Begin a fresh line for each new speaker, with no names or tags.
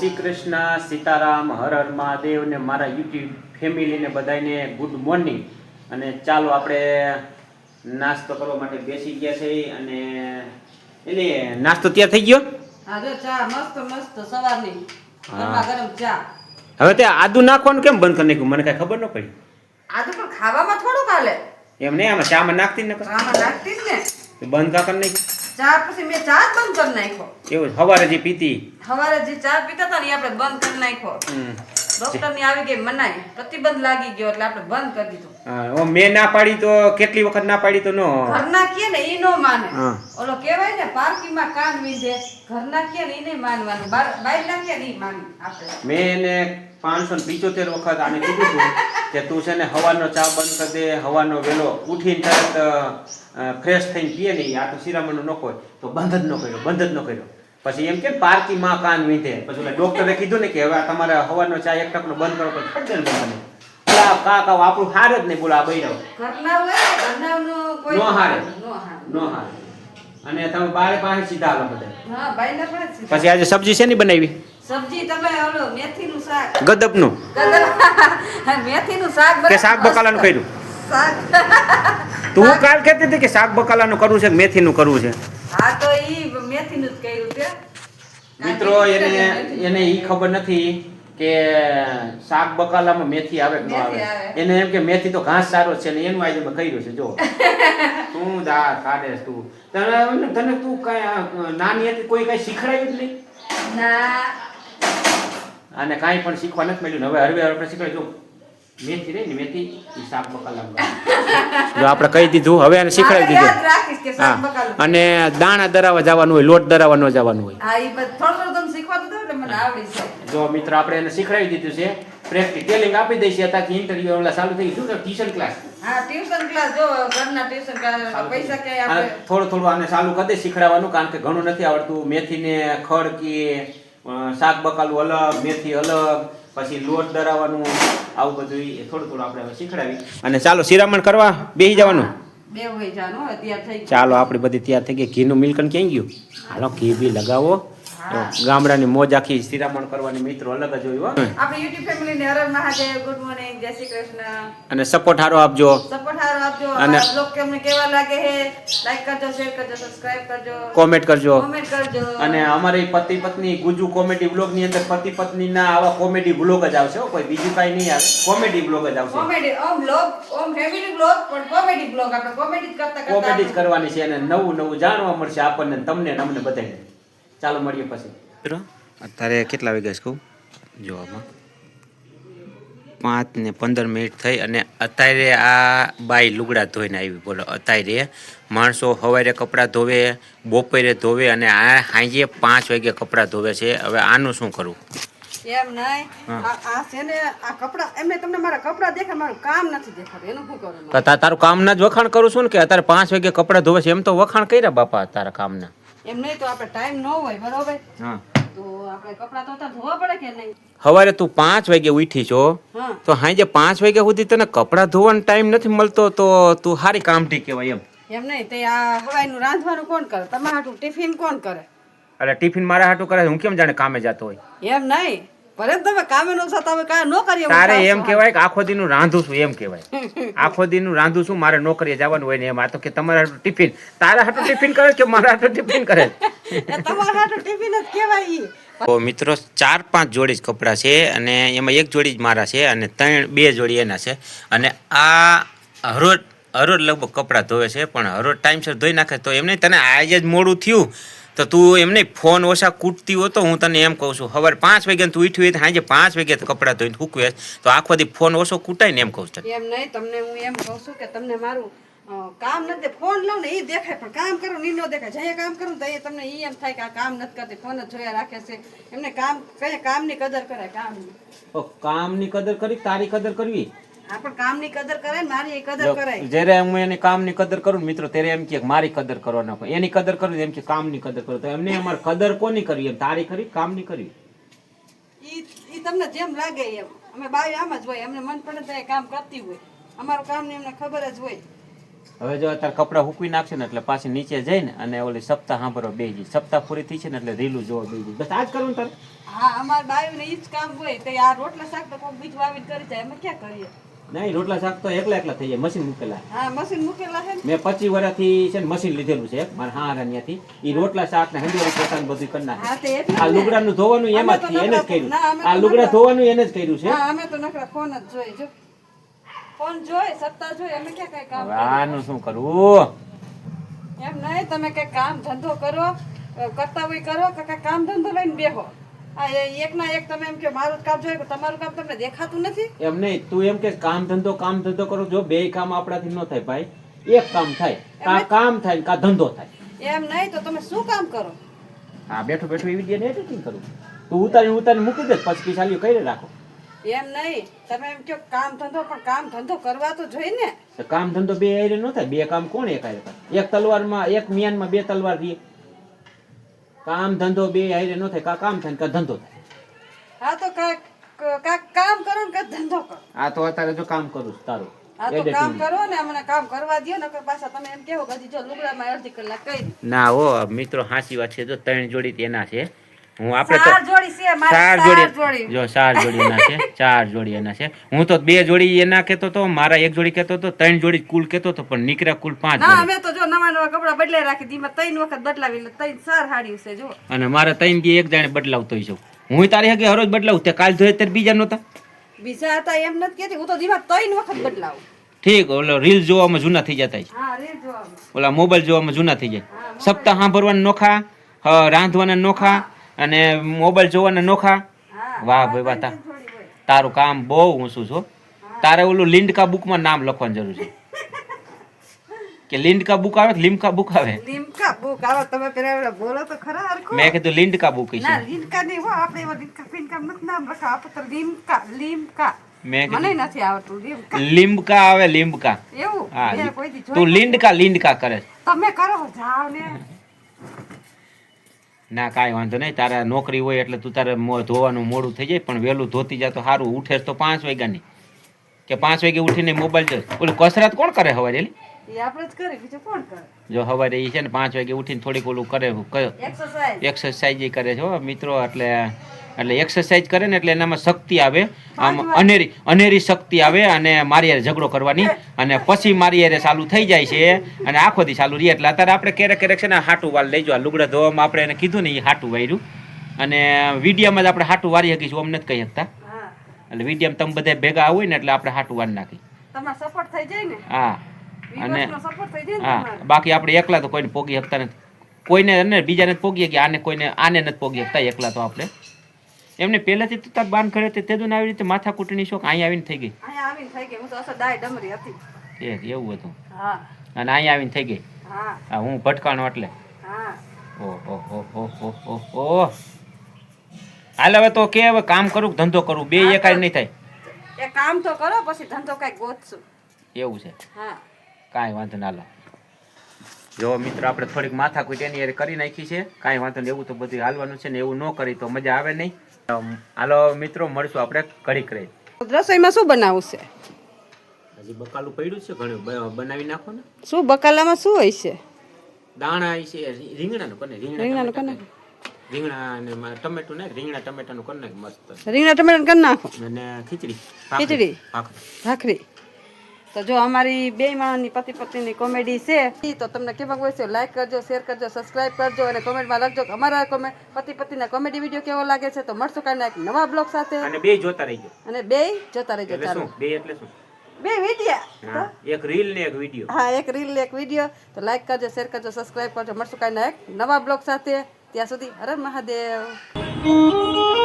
શ્રી કૃષ્ણ સીતારામ હર હર મહાદેવ ને મારા યુટ્યુબ ફેમિલીને બધાને ગુડ મોર્નિંગ અને ચાલો આપણે નાસ્તો કરવા માટે બેસી ગયા છે અને એટલે નાસ્તો તૈયાર થઈ ગયો?
હા જો ચા મસ્ત મસ્ત સવારની. ગરમા ગરમ ચા.
હવે તે આદુ નાખવાનું કેમ બંધ કરી નાખ્યું? મને કાંઈ ખબર ન પડી.
આદુ પણ ખાવામાં થોડું કાલે
એમ નહીં આમાં ચામાં નાખતી ન
આમાં નાખતી ને.
બંધ કા કરી નાખ્યું?
ચા પછી મેં ચા જ બંધ કરી નાખ્યો.
એવું સવારે જે પીતી.
સવારે જે ચા પીતા હતા ને આપણે બંધ કરી નાખ્યો. ડોક્ટરની આવી ગઈ મનાઈ. પ્રતિબંધ લાગી ગયો એટલે આપણે બંધ કરી દીધું.
ઓ મેં ના પાડી તો કેટલી વખત ના પાડી તો નો
ઘરના કે ને ઈ નો માને. ઓલો કહેવાય ને પારકીમાં કાન વીંધે ઘરના કે ને ઈ નહીં માનવાનું. બાર ના કે ઈ માની આપણે.
મેં એને પાંચસો ને પિચોતેર વખત આને કીધું હતું કે તું છે ને હવાનો ચા બંધ કરી દે હવાનો વેલો ઉઠીને તરત ફ્રેશ થઈને પીએ નહીં આ તો શિરામણનું ન હોય તો બંધ જ ન કર્યો બંધ જ ન કર્યો. પછી એમ કે પારકી માં કાન વીંધે? પછી ડોક્ટરે કીધું ને કે હવે તમારે હવાનો ચા એક ટકનો બંધ કરો પછી ખડે ને બંધ ઓલા કા કા આપણું હાર જ નહીં બોલા બૈરાવ
ઘરના હોય ને ઘરનાનું કોઈ
નો હારે.
નો હારે.
અને તમે બારે પાસે સીધા હાલો બધા.
પણ
પછી આજે સબ્જી છે ની બનાવી?
સબ્જી તમે ઓલો મેથીનું શાક.
ગદપનું.
ગદર- મેથીનું શાક
કે. શાક બકાલાનું કર્યું?
શાક.
તું કાલ કહેતી હતી કે શાક બકાલાનું કરવું છે કે મેથીનું કરવું છે?
હા તો ઈ મેથીનું જ કર્યું છે.
મિત્રો એને એને ઈ ખબર નથી કે શાક બકાલામાં મેથી આવે કે ન આવે. એને એમ કે મેથી તો ઘાસ સારો છે ને એનું આજે મેં કર્યું છે જો. તું દા કાઢે તું. તને તને તું કઈ નાની હતી કોઈ કઈ શીખડાયું જ નહીં?
ના.
અને કાંઈ પણ શીખવા નથી મળ્યું. ને હવે હરવે આપણે શીખવાય જો મેથી રહી ને મેથી એ શાક બકાલામાં જો આપણે કહી દીધું હવે એને
શીખવાડી
દીધું. હા. અને દાણા દરાવા જવાનું હોય લોટ દરાવા ન જવાનું હોય.
હા ઈ થોડું થોડું તમે શીખવા એટલે મને આવડી જાય.
જો મિત્ર આપણે એને શીખવાડી દીધું છે. પ્રેક્ટિસ ટેલિંગ આપી દઈશ હતા કે ઇન્ટરવ્યુ ઓલા ચાલુ થઈ ગયું. ટ્યુશન ક્લાસ
હા ટ્યુશન ક્લાસ જો ઘરના ટ્યુશન ક્લાસ પૈસા ક્યાંય આપણે
થોડું થોડું આને ચાલુ કરી દે શીખડાવવાનું કારણ કે ઘણું નથી આવડતું. મેથીને ખડ કે શાક બકાલું અલગ મેથી અલગ પછી લોટ દરાવવાનું આવું બધું એ થોડું થોડું આપણે હવે શીખડાવી. અને ચાલો શિરામણ કરવા બેસી જવાનું?
બે હોય જાનો અત્યાર થઈ
ચાલો આપણી બધી તૈયાર થઈ ગઈ. ઘીનું મિલ્કન ક્યાં ગયું? હાલો ઘી બી લગાવો. ગામડાની મોજ આખી શિરામણ કરવાની મિત્રો અલગ જ હોય
આપણી યુટ્યુબ ફેમિલી ને હર મહાદેવ ગુડ મોર્નિંગ જય શ્રી કૃષ્ણ.
અને સપોર્ટ હારો આપજો.
સપોર્ટ હારો આપજો.
અને-
બ્લોગ તમને કેવા લાગે હે લાઈક કરજો શેર કરજો સબસ્ક્રાઇબ કરજો.
કોમેન્ટ કરજો.
કોમેન્ટ કરજો.
અને અમારી પતિ પત્ની ગુજુ કોમેડી બ્લોગની અંદર પતિ પત્ની ના આવા કોમેડી બ્લોગ જ આવશે કોઈ બીજું કાઈ નહીં આવે. કોમેડી બ્લોગ જ આવશે.
Comedy Om blog Om family blog પણ કોમેડી બ્લોગ આપણે કોમેડી કરતા કરતા
કોમેડી જ કરવાની છે અને નવું નવું જાણવા મળશે આપણને તમને ને અમને બધાને. ચાલો મળીએ પછી. અત્યારે કેટલા વાગ્યા છે કહું? જોવામાં પાંચ ને પંદર મિનિટ થઈ અને અત્યારે આ બાઈ લુગડા ધોઈને આવી. બોલો અત્યારે માણસો સવારે કપડાં ધોવે બપોરે ધોવે અને આ સાંજે પાંચ વાગે કપડાં ધોવે છે. હવે આનું શું કરવું?
એમ નહીં. આ આ છે ને આ કપડા એમને તમને મારા કપડા દેખાય મારું કામ નથી દેખાતું. એનું શું કરું મારે?
તો તા- તારું કામના જ વખાણ કરું છું ને કે અત્યારે પાંચ વાગે કપડાં ધોવે છે. એમ તો વખાણ કર્યા બાપા તારા કામના.
એમ નહીં તો આપણે ટાઈમ ન હોય બરોબર? તો આપણે કપડા તો ધોવા પડે કે નહીં?
સવારે તું પાંચ વાગે ઉઠી છો
હા.
તો હાજે પાંચ વાગ્યા સુધી તને કપડાં ધોવાનો ટાઈમ નથી મળતો તો તું સારી કામઠી કહેવાય એમ.
એમ નહીં તે આ હવાઈનું રાંધવાનું કોણ કરે? તમારા હાટું ટિફિન કોણ કરે?
અરે ટિફિન મારા હાટું કરે હું કેમ જાણે કામે જતો હોય?
એમ નહીં. ભલે તમે કામે નો થતા હોય કામ કરીએ
તારે એમ કહેવાય કે આખો દીનું રાંધું છું એમ કહેવાય. આખો દીનું રાંધું છું મારે નોકરીએ જવાનું હોય ને એમ. આ તો કે તમારા હાટું ટિફિન. તારા હાટું ટિફિન કરે કે મારા હાટું ટિફિન કરે?
તમારા હાટું ટિફિન જ કહેવાય
તો મિત્રો ચાર પાંચ જોડી જ કપડાં છે અને એમાં એક જોડી જ મારા છે અને ત્રણ બે જોડી એના છે. અને આ હરોજ હરોજ લગભગ કપડાં ધોવે છે પણ હરોજ ટાઈમસર ધોઈ નાખે તો એમને તને આજે જ મોડું થયું. તો તું એમને ફોન ઓછા કૂટતી હો તો હું તને એમ કહું છું. સવારે પાંચ વાગ્યા તું ઉઠ્યું હોય સાંજે પાંચ વાગ્યા કપડાં ધોઈને હૂકવે તો આખો દી ફોન ઓછો કૂટાય ને એમ કહું છું
એમ નહીં તમને હું એમ કહું છું કે તમને મારું કામ નથી ફોન લઉં ને એ દેખાય પણ કામ કરું ને ન દેખાય. જઈએ કામ કરું તો એ તમને એ એમ થાય કે આ કામ નથી કરતી. ફોન જ જોયા રાખે છે. એમને કામ કહે કામની કદર કરાય કામની.
કામની કદર કરી તારી કદર કરવી?
આ પણ કામની કદર કરાય ને મારી એ કદર કરાય.
જ્યારે હું એની કામની કદર કરું મિત્રો ત્યારે એમ કે મારી કદર કરો ના એની કદર કરું એમ કે કામની કદર કરો. તો એમને અમારે કદર કોની કરવી એમ તારી કરી કામની કરવી
ઈ ઈ તમને જેમ લાગે એમ. અમે બાઈ આમ જ હોય એમને મન પડે તો કામ કરતી હોય. અમારું કામ ને એમને ખબર જ હોય.
હવે જો અત્યારે કપડાં હૂકવી નાખશે ને એટલે પાછી નીચે જઈને અને ઓલી સપ્તાહ સાંભળવા બે જઈ સપ્તાહ પૂરી થઈ છે ને એટલે રીલું જોવા બે જઈ બસ આજ કરું તારે?
હા અમાર બાયુને ઈ જ કામ હોય તો આ રોટલા શાક તો કોઈ બીજું આવીને કરી જાય. અમે ક્યાં કરીએ?
નહીં રોટલા શાક તો એકલા એકલા થઈ જાય મશીન મૂકેલા.
હા મશીન મૂકેલા છે
મેં પચીસ વર્ષથી છે ને મશીન લીધેલું છે મારા હા ત્યાંથી એ રોટલા શાક ને હંડોળી પોતાનું બધું કરી નાખે. આ. લુગડાનું ધોવાનું એમ જ એને જ કર્યું. આ લુગડા ધોવાનું એને જ કર્યું છે.
અમે તો નકરા ફોન જ જોઈ જો. ફોન જોઈ સત્તા જોઈ અમે ક્યાં કઈ કામ
આનું શું કરવું?
એમ નહીં તમે કઈ કામ ધંધો કરો કરતા હોય કરો કે કઈ કામ ધંધો લઈને બેહો. આ એ- એકના એક તમે એમ કે મારું જ કામ જોઈએ તમારું કામ તમને દેખાતું નથી?
એમ નહીં તું એમ કે કામ ધંધો કામ ધંધો કરો. જો બે કામ આપણાથી ન થાય ભાઈ એક કામ થાય કા કામ થાય કા ધંધો થાય.
એમ નહીં તો તમે શું કામ કરો?
હા બેઠો બેઠો એવી રીતે એડિટિંગ કરું. તું ઉતારી ઉતારી મૂકી દે પછી પીસાલીઓ કરી રાખો?
એમ નહીં તમે એમ કહો કામ ધંધો પણ કામ ધંધો કરવા તો જોઈએ ને.
કામ ધંધો બે હારે ન થાય બે કામ કોણ એક કરે? એક તલવારમાં એક મિયાનમાં બે તલવાર રહી. કામ ધંધો બે હારે ન થાય કા કામ થાય કા ધંધો થાય.
હા તો કાક કાંઈક કામ કરો ને કાંઈક ધંધો કરો?
આ તો અત્યારે જો કામ કરું તારું.
હા તો કામ કરો ને અમને કામ કરવા દ્યો નકર પાછા તમે એમ કેવો કદી જો લુગડામાં અડધી કલાક કરી
ના હો મિત્રો હાસી વાત છે જો ત્રણ જોડી તેના છે. હું આપણે તો
ચાર જોડી
જો ચાર જોડી એના છે ચાર જોડી એના છે. હું તો બે જોડી એના કેતો તો મારા એક જોડી કેતો તો ત્રણ જોડી કુલ કેતો તો પણ નીકળ્યા કુલ પાંચ
ના અમે તો જો નવા નવા કપડા બદલાઈ રાખી દીમાં ત્રણ વખત બદલાવી એટલે ત્રણ ચાર હાડી છે જો.
અને મારે ત્રણ દી એક જાણે બદલાવતો છું. હું તારી હગે હરોજ બદલાવું તે કાલ જોઈએ ત્યારે બીજા નહોતા?
બીજા હતા એમ નથી કેતી હું તો દીમાં ત્રણ વખત બદલાવું.
ઠીક ઓલો રીલ જોવામાં જૂના થઈ જતા
હા રે જોવામાં.
ઓલા મોબાઈલ જોવામાં જૂના થઈ જાય. સપ્તાહ સાંભળવાના નોખા રાંધવાના નોખા અને મોબાઈલ જોવાના નોખા? વાહ ભાઈ વાહ તારું કામ બહુ ઊંચું છો? તારે ઓલું લિંડકા બુકમાં નામ લખવાની જરૂર છે. કે લિંડકા બુક આવે કે લીમકા બુક આવે?
લીમકા બુક આવે તમે પેલા બોલો તો ખરા હરખો.
મેં કીધું લિંડકા બુક છે
ના લીમકા નહીં હો આપણે એવા લીમકા ફીમકા મત નામ રખા આપ તો લીમકા લીમકા.
મેં
મને નથી લીમકા.
આવે લીંબકા
એવું?
હા તું લીંડકા લીંડકા કરે
તમે કરો જાવ ને.
ના કાંઈ વાંધો નહીં તારા નોકરી હોય એટલે તું તારે ધોવાનું મોડું થઈ જાય પણ વહેલું ધોતી જા તો સારું ઉઠે તો પાંચ વાગ્યાની. કે પાંચ વાગે ઉઠીને મોબાઈલ જોઈ ઓલું કસરત કોણ કરે હવારે એલી?
આપણે જ કરી બીજું કોણ કરે?
જો હવારે એ છે ને પાંચ વાગે ઉઠીને થોડીક ઓલું કરે
એક્સરસાઇઝ
એ કરે છે હો મિત્રો એટલે એટલે એક્સરસાઇઝ કરે ને એટલે એનામાં શક્તિ આવે. આમ અનેરી અનેરી શક્તિ આવે અને મારી હારે ઝઘડો કરવાની. અને પછી મારી યારે ચાલુ થઈ જાય છે અને આખો દી ચાલુ રહે. એટલે અત્યારે આપણે ક્યારેક ક્યારેક છે ને હાટું વાલ લઈ આ લુગડા ધોવામાં આપણે એને કીધું ને એ હાટું વાર્યું અને વિડીયામાં જ આપણે હાટું વારી શકીશું અમને જ કહી શકતા. એટલે વિડીયામાં તમે બધા ભેગા હોય ને એટલે આપણે હાટું વાર નાખી
સપોર્ટ થઈ જાય ને?
હા. અને હા. બાકી આપણે એકલા તો કોઈને પોગી શકતા નથી. કોઈને ને બીજાને પોગીએ કે આને કોઈને આને નથી પોગી શકતા. એકલા તો આપણે. એમને પહેલેથી તો તાર બાન કરે તે તેદું આવી રીતે માથા કૂટણી શોખ અહીં આવીને થઈ ગઈ.
અહીં આવીને થઈ ગઈ. હું તો અસર ડાય ડમરી હતી.
એવું હતું.
હા.
અને અહીંયા આવીને થઈ ગઈ.
હા.
હા હું ભટકાણો એટલે.
હા.
ઓહો હો હો હો હો હો હાલ હવે તો કે હવે કામ કરું ધંધો કરું? બે એકાય નહીં થાય.
એ કામ તો કરો પછી ધંધો કઈ ગોતશું.
એવું છે.
હા.
કાંઈ વાંધો ના લો. જો મિત્ર આપણે થોડીક માથાકૂટ એની કરી નાખી છે. કાંઈ વાંધો નહીં એવું તો બધું હાલવાનું છે ને એવું ન કરી તો મજા આવે નહીં. હાલો મિત્રો મળશું આપણે ઘડીક રહી.
રસોઈમાં શું બનાવવું છે?
હજી બકાલું પડ્યું છે ઘણું. બનાવી નાખો ને.
શું બકાલામાં શું હોય છે?
દાણા હોય છે રીંગણાનું કને
રીંગણાનું
કને રીંગણા અને ટમેટું ને રીંગણા ટમેટાનું કરી નાખ મસ્ત.
રીંગણા ટમેટાનું કરી નાખો.
અને ખીચડી
ખીચડી?
ભાખરી.
તો જો અમારી બે માણસની પતિ પત્નીની કોમેડી છે તો તમને કેવા હોય છે લાઇક કરજો શેર કરજો સબસ્ક્રાઇબ કરજો અને કોમેન્ટમાં લખજો કે અમારા કોમે પતિ પત્નીના કોમેડી વીડિયો કેવો લાગે છે તો મળશું કાંઈ એક નવા બ્લોગ સાથે.
અને બે જોતા રહીજો.
અને બે જોતા રહીજો ચાલો.
બે એટલે શું?
બે વિડીયા
એક રીલ ને એક વીડિયો
હા એક રીલ એક વીડિયો તો લાઇક કરજો શેર કરજો સબસ્ક્રાઇબ કરજો. મળશું કાંઈ એક નવા બ્લોગ સાથે. ત્યાં સુધી હર મહાદેવ.